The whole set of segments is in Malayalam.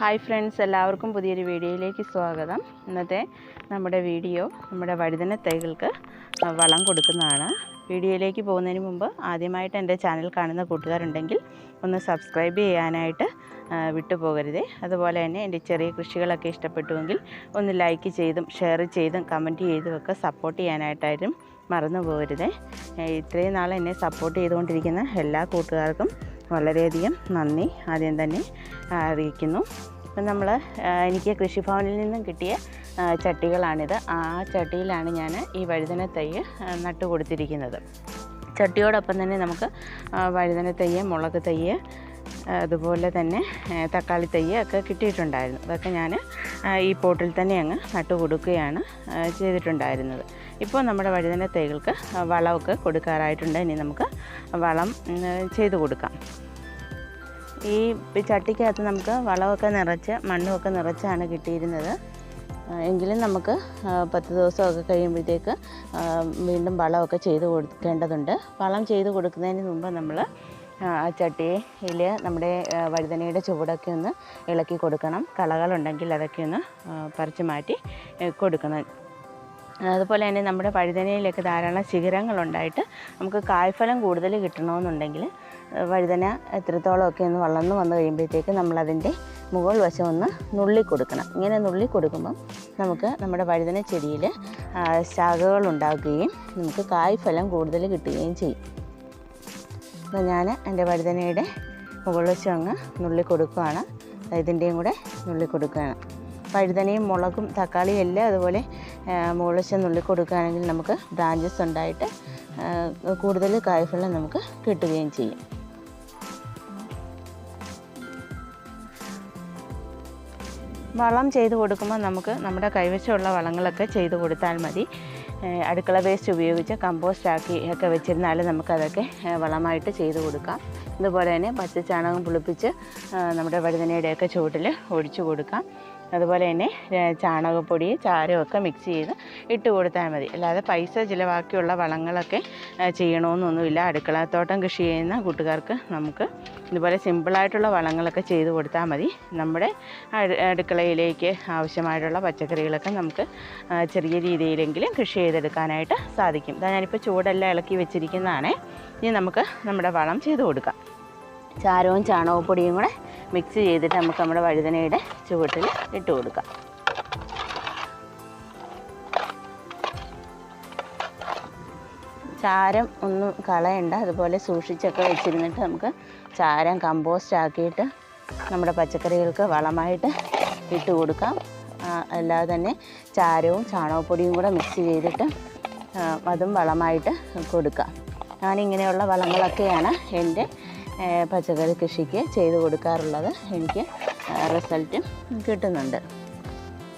ഹായ് ഫ്രണ്ട്സ് എല്ലാവർക്കും പുതിയൊരു വീഡിയോയിലേക്ക് സ്വാഗതം. ഇന്നത്തെ നമ്മുടെ വീഡിയോ നമ്മുടെ വഴുതന തൈകൾക്ക് വളം കൊടുക്കുന്നതാണ്. വീഡിയോയിലേക്ക് പോകുന്നതിന് മുമ്പ് ആദ്യമായിട്ട് എന്റെ ചാനൽ കാണുന്ന കൂട്ടുകാരുണ്ടെങ്കിൽ ഒന്ന് സബ്സ്ക്രൈബ് ചെയ്യാനായിട്ട് വിട്ടുപോകരുതേ. അതുപോലെ തന്നെ എന്റെ ചെറിയ കൃഷികളൊക്കെ ഇഷ്ടപ്പെട്ടുവെങ്കിൽ ഒന്ന് ലൈക്ക് ചെയ്തും ഷെയർ ചെയ്തും കമന്റ് ചെയ്തും ഒക്കെ സപ്പോർട്ട് ചെയ്യാനായിട്ടായിട്ടും മറന്നു പോകരുതേ ഇത്രയും നാൾ എന്നെ സപ്പോർട്ട് ചെയ്തുകൊണ്ടിരിക്കുന്ന എല്ലാ കൂട്ടുകാർക്കും വളരെയധികം നന്ദി ആദ്യം തന്നെ അറിയിക്കുന്നു. ഇപ്പം നമ്മൾ എനിക്ക് കൃഷിഭവനിൽ നിന്നും കിട്ടിയ ചട്ടികളാണിത്. ആ ചട്ടിയിലാണ് ഞാൻ ഈ വഴുതന തൈ നട്ടുകൊടുത്തിരിക്കുന്നത്. നട്ടു കൊടുത്തിരിക്കുന്നത് ചട്ടിയോടൊപ്പം തന്നെ നമുക്ക് വഴുതന തൈ മുളക് തൈ അതുപോലെ തന്നെ തക്കാളി തൈ ഒക്കെ കിട്ടിയിട്ടുണ്ടായിരുന്നു. അതൊക്കെ ഞാൻ ഈ പോട്ടിൽ തന്നെ അങ്ങ് നട്ടു കൊടുക്കുകയാണ് ചെയ്തിട്ടുണ്ടായിരുന്നത്. ഇപ്പോൾ നമ്മുടെ വഴുതന തൈകൾക്ക് വളമൊക്കെ കൊടുക്കാറായിട്ടുണ്ട്. ഇനി നമുക്ക് വളം ചെയ്ത് കൊടുക്കാം ഈ ചട്ടിക്കകത്ത് നമുക്ക് വളമൊക്കെ നിറച്ച് മണ്ണുമൊക്കെ നിറച്ചാണ് കിട്ടിയിരുന്നത്. എങ്കിലും നമുക്ക് പത്ത് ദിവസമൊക്കെ കഴിയുമ്പോഴത്തേക്ക് വീണ്ടും വളമൊക്കെ ചെയ്ത് കൊടുക്കേണ്ടതുണ്ട്. വളം ചെയ്ത് കൊടുക്കുന്നതിന് മുമ്പ് നമ്മൾ ആ ചട്ടിയിൽ നമ്മുടെ വഴുതനയുടെ ചുവടൊക്കെ ഒന്ന് ഇളക്കി കൊടുക്കണം. കളകളുണ്ടെങ്കിൽ അതൊക്കെ ഒന്ന് പറിച്ച് മാറ്റി കൊടുക്കണം. അതുപോലെ തന്നെ നമ്മുടെ വഴുതനയിലൊക്കെ ധാരാളം ശിഖരങ്ങളുണ്ടായിട്ട് നമുക്ക് കായ്ഫലം കൂടുതൽ കിട്ടണമെന്നുണ്ടെങ്കിൽ വഴുതന എത്രത്തോളമൊക്കെ ഒന്ന് വളർന്നു വന്നു കഴിയുമ്പോഴത്തേക്ക് നമ്മളതിന്റെ മുകൾ വശം ഒന്ന് നുള്ളി കൊടുക്കണം ഇങ്ങനെ നുള്ളി കൊടുക്കുമ്പം നമുക്ക് നമ്മുടെ വഴുതന ചെടിയിൽ ശാഖകൾ ഉണ്ടാക്കുകയും നമുക്ക് കായ്ഫലം കൂടുതൽ കിട്ടുകയും ചെയ്യും. അപ്പോൾ ഞാൻ എന്റെ വഴുതനയുടെ മുകൾ വശം അങ്ങ് നുള്ളി കൊടുക്കുകയാണ് ഇതിന്റെയും കൂടെ നുള്ളി കൊടുക്കുകയാണ് വഴുതനയും മുളകും തക്കാളിയും എല്ലാം അതുപോലെ മുകളിശം നുള്ളി കൊടുക്കുകയാണെങ്കിൽ നമുക്ക് ബ്രാഞ്ചസ് ഉണ്ടായിട്ട് കൂടുതൽ കായ്ഫലം നമുക്ക് കിട്ടുകയും ചെയ്യും. വളം ചെയ്ത് കൊടുക്കുമ്പോൾ നമുക്ക് നമ്മുടെ കൈവശമുള്ള വളങ്ങളൊക്കെ ചെയ്ത് കൊടുത്താൽ മതി. അടുക്കള വേസ്റ്റ് ഉപയോഗിച്ച് കമ്പോസ്റ്റ് ആക്കി ഒക്കെ വെച്ചിരുന്നാൽ നമുക്കതൊക്കെ വളമായിട്ട് ചെയ്ത് കൊടുക്കാം. അതുപോലെ തന്നെ പച്ചച്ചാണകം പുളിപ്പിച്ച് നമ്മുടെ വഴുതനയുടെയൊക്കെ ചുവട്ടിൽ ഒഴിച്ചു കൊടുക്കാം. അതുപോലെ തന്നെ ചാണകപ്പൊടി ചാരമൊക്കെ മിക്സ് ചെയ്ത് ഇട്ട് കൊടുത്താൽ മതി. അല്ലാതെ പൈസ ചിലവാക്കിയുള്ള വളങ്ങളൊക്കെ ചെയ്യണമെന്നൊന്നുമില്ല അടുക്കളത്തോട്ടം കൃഷി ചെയ്യുന്ന കൂട്ടുകാർക്ക് നമുക്ക് ഇതുപോലെ സിമ്പിളായിട്ടുള്ള വളങ്ങളൊക്കെ ചെയ്ത് കൊടുത്താൽ മതി. നമ്മുടെ അടുക്കളയിലേക്ക് ആവശ്യമായിട്ടുള്ള പച്ചക്കറികളൊക്കെ നമുക്ക് ചെറിയ രീതിയിലെങ്കിലും കൃഷി ചെയ്തെടുക്കാനായിട്ട് സാധിക്കും. ഇതാ ഞാനിപ്പോൾ ചൂടെല്ലാം ഇളക്കി വെച്ചിരിക്കുന്നതാണ്. ഇനി നമുക്ക് നമ്മുടെ വളം ചെയ്ത് കൊടുക്കാം. ചാരവും ചാണകപ്പൊടിയും കൂടെ മിക്സ് ചെയ്തിട്ട് നമുക്ക് നമ്മുടെ വഴുതനയുടെ ചുവട്ടിൽ ഇട്ട് കൊടുക്കുക ചാരം ഒന്നും കളയണ്ട അതുപോലെ സൂക്ഷിച്ചൊക്കെ വെച്ചിരുന്നിട്ട് നമുക്ക് ചാരം കമ്പോസ്റ്റ് ആക്കിയിട്ട് നമ്മുടെ പച്ചക്കറികൾക്ക് വളമായിട്ട് ഇട്ട് കൊടുക്കാം. അല്ലാതെ തന്നെ ചാരവും ചാണകപ്പൊടിയും കൂടെ മിക്സ് ചെയ്തിട്ട് അതും വളമായിട്ട് കൊടുക്കാം. ഞാനിങ്ങനെയുള്ള വളങ്ങളൊക്കെയാണ് എന്റെ പച്ചക്കറി കൃഷിക്ക് ചെയ്ത് കൊടുക്കാറുള്ളത്. എനിക്ക് റിസൾട്ടും കിട്ടുന്നുണ്ട്.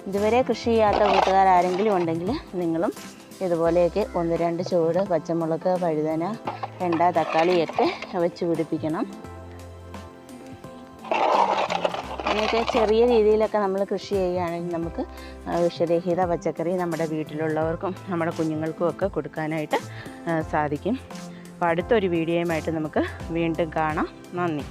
ഇതുവരെ കൃഷി ചെയ്യാത്ത കൂട്ടുകാർ ആരെങ്കിലും ഉണ്ടെങ്കിൽ നിങ്ങളും ഇതുപോലെയൊക്കെ ഒന്ന് രണ്ട് ചുവട് പച്ചമുളക് വഴുതന വെണ്ട തക്കാളിയൊക്കെ വെച്ച് പിടിപ്പിക്കണം. അങ്ങനെയൊക്കെ ചെറിയ രീതിയിലൊക്കെ നമ്മൾ കൃഷി ചെയ്യുകയാണെങ്കിൽ നമുക്ക് വിഷരഹിത പച്ചക്കറി നമ്മുടെ വീട്ടിലുള്ളവർക്കും നമ്മുടെ കുഞ്ഞുങ്ങൾക്കും ഒക്കെ കൊടുക്കാനായിട്ട് സാധിക്കും. അപ്പോൾ അടുത്തൊരു വീഡിയോയുമായിട്ട് നമുക്ക് വീണ്ടും കാണാം. നന്ദി.